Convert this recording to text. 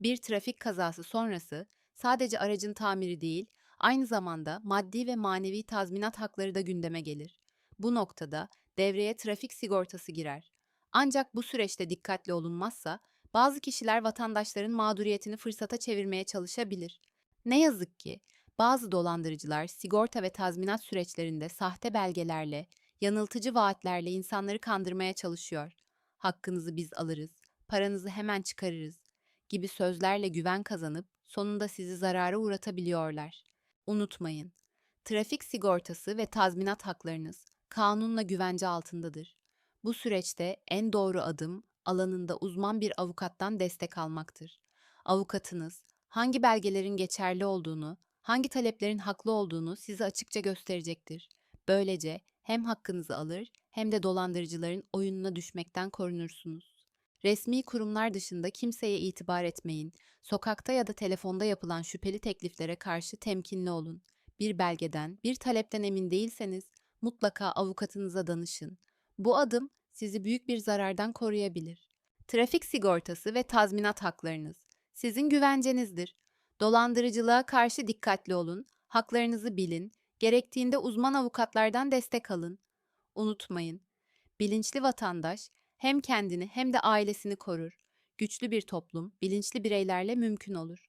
Bir trafik kazası sonrası sadece aracın tamiri değil, aynı zamanda maddi ve manevi tazminat hakları da gündeme gelir. Bu noktada devreye trafik sigortası girer. Ancak bu süreçte dikkatli olunmazsa bazı kişiler vatandaşların mağduriyetini fırsata çevirmeye çalışabilir. Ne yazık ki bazı dolandırıcılar sigorta ve tazminat süreçlerinde sahte belgelerle, yanıltıcı vaatlerle insanları kandırmaya çalışıyor. Hakkınızı biz alırız, paranızı hemen çıkarırız gibi sözlerle güven kazanıp sonunda sizi zarara uğratabiliyorlar. Unutmayın, trafik sigortası ve tazminat haklarınız kanunla güvence altındadır. Bu süreçte en doğru adım alanında uzman bir avukattan destek almaktır. Avukatınız hangi belgelerin geçerli olduğunu, hangi taleplerin haklı olduğunu size açıkça gösterecektir. Böylece hem hakkınızı alır hem de dolandırıcıların oyununa düşmekten korunursunuz. Resmi kurumlar dışında kimseye itibar etmeyin. Sokakta ya da telefonda yapılan şüpheli tekliflere karşı temkinli olun. Bir belgeden, bir talepten emin değilseniz mutlaka avukatınıza danışın. Bu adım sizi büyük bir zarardan koruyabilir. Trafik sigortası ve tazminat haklarınız sizin güvencenizdir. Dolandırıcılığa karşı dikkatli olun, haklarınızı bilin, gerektiğinde uzman avukatlardan destek alın. Unutmayın, bilinçli vatandaş hem kendini hem de ailesini korur. Güçlü bir toplum bilinçli bireylerle mümkün olur.